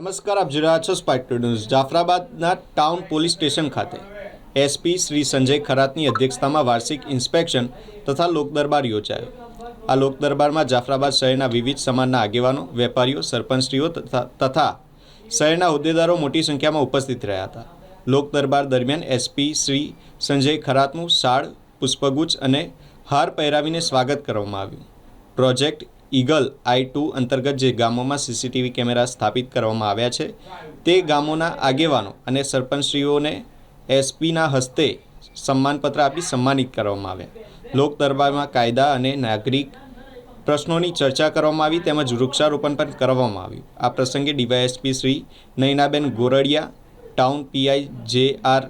નમસ્કાર, આપ જોઈ રહ્યા છો સ્પાઇક ન્યૂઝ જાફરાબાદના ટાઉન પોલીસ સ્ટેશન ખાતે. એસપી શ્રી સંજય ખરાતની અધ્યક્ષતામાં વાર્ષિક ઇન્સ્પેક્શન તથા લોકદરબાર યોજાયો. આ લોકદરબારમાં જાફરાબાદ શહેરના વિવિધ સમાજના આગેવાનો, વેપારીઓ, સરપંચશ્રીઓ તથા શહેરના હોદ્દેદારો મોટી સંખ્યામાં ઉપસ્થિત રહ્યા હતા. લોકદરબાર દરમિયાન એસપી શ્રી સંજય ખરાતનું શાળ પુષ્પગુચ્છ અને હાર પહેરાવીને સ્વાગત કરવામાં આવ્યું. પ્રોજેક્ટ ઈગલ આઈ ટુ અંતર્ગત જે ગામોમાં સીસીટીવી કેમેરા સ્થાપિત કરવામાં આવ્યા છે, તે ગામોના આગેવાનો અને સરપંચશ્રીઓને એસપીના હસ્તે સન્માનપત્ર આપી સન્માનિત કરવામાં આવ્યા. લોક દરબારમાં કાયદા અને નાગરિક પ્રશ્નોની ચર્ચા કરવામાં આવી તેમજ વૃક્ષારોપણ પણ કરવામાં આવ્યું. આ પ્રસંગે DYSP Shri Nayanaben Gordiya, town PI J R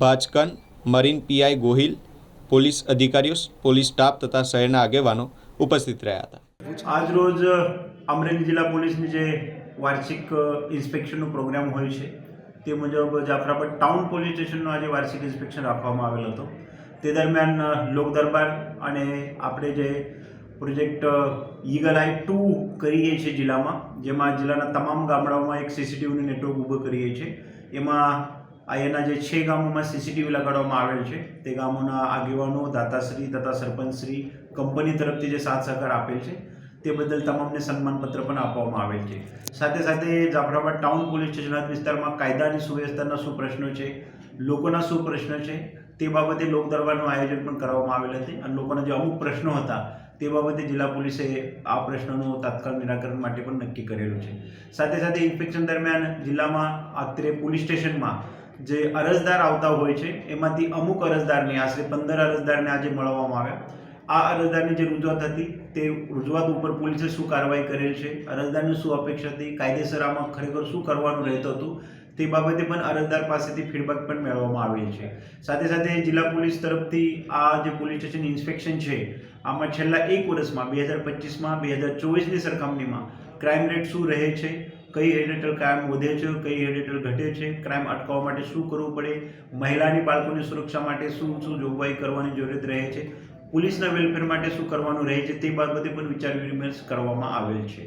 Bhajkan marine PI Gohil, police અધિકારીઓ, પોલીસ સ્ટાફ તથા શહેરના આગેવાનો ઉપસ્થિત રહ્યા હતા. આજ રોજ અમરેલી જિલ્લા પોલીસની જે વાર્ષિક ઇન્સ્પેક્શનનો પ્રોગ્રામ હોય છે, તે મુજબ જાફરાબાદ ટાઉન પોલીસ સ્ટેશનનો આજે વાર્ષિક ઇન્સ્પેક્શન રાખવામાં આવેલ હતો. તે દરમિયાન લોક દરબાર અને આપણે જે પ્રોજેક્ટ ઈગલ આઈ ટુ કરીએ છીએ જિલ્લામાં, જેમાં જિલ્લાના તમામ ગામડાઓમાં એક સીસીટીવીનું નેટવર્ક ઊભો કરીએ છીએ. એમાં એના જે છે ગામોમાં સીસીટીવી લગાડવામાં આવેલ છે. તે ગામોના આગેવાનો, દાતાશ્રી તથા સરપંચશ્રી કંપની તરફથી જે સાથ સહકાર આપેલ છે, તે બદલ તમામને સન્માનપત્ર પણ આપવામાં આવેલ છે. સાથે સાથે જાફરાબાદ ટાઉન પોલીસ સ્ટેશન વિસ્તારમાં કાયદા અને સુવ્યવસ્થાના શું પ્રશ્નો છે, લોકોના શું પ્રશ્નો છે, તે બાબતે લોક દરબારનું આયોજન પણ કરવામાં આવેલ હતું અને લોકોના જે અમુક પ્રશ્નો હતા, તે બાબતે જિલ્લા પોલીસે આ પ્રશ્નનું તાત્કાલિક નિરાકરણ માટે પણ નક્કી કરેલું છે. સાથે સાથે ઇન્સ્પેક્શન દરમિયાન જિલ્લામાં અત્રે પોલીસ સ્ટેશનમાં જે અરજદાર આવતા હોય છે, એમાંથી અમુક અરજદારને, આશરે પંદર અરજદારને આજે મળવામાં આવ્યા. આ અરજદારની જે રજૂઆત હતી તે રજૂઆત ઉપર પોલીસે શું કાર્યવાહી કરેલ છે? અરજદારની શું અપેક્ષા હતી? કાયદેસર આમાં ખરેખર શું કરવાનું રહેતું હતું? તે બાબતે પણ અરજદાર પાસેથી ફીડબેક પણ મેળવવામાં આવેલ છે. સાથે સાથે જિલ્લા પોલીસ તરફથી આ જે પોલીસ સ્ટેશન ઇન્સ્પેક્શન છે, આમાં છેલ્લા એક વર્ષમાં, બે હજાર પચીસમાં, બે હજાર ચોવીસની સરખામણીમાં ક્રાઇમ રેટ શું રહે છે? કઈ હેડ ક્રાઇમ વધે છે? કઈ હેડ ઘટે છે? ક્રાઇમ અટકાવવા માટે શું કરવું પડે? મહિલાની બાળકોની સુરક્ષા માટે શું શું જોગવાઈ કરવાની જરૂરિયાત રહે છે? પોલીસના વેલફેર માટે શું કરવાનું રહે છે તે બાબતે પણ વિચાર વિમર્શ કરવામાં આવેલ છે.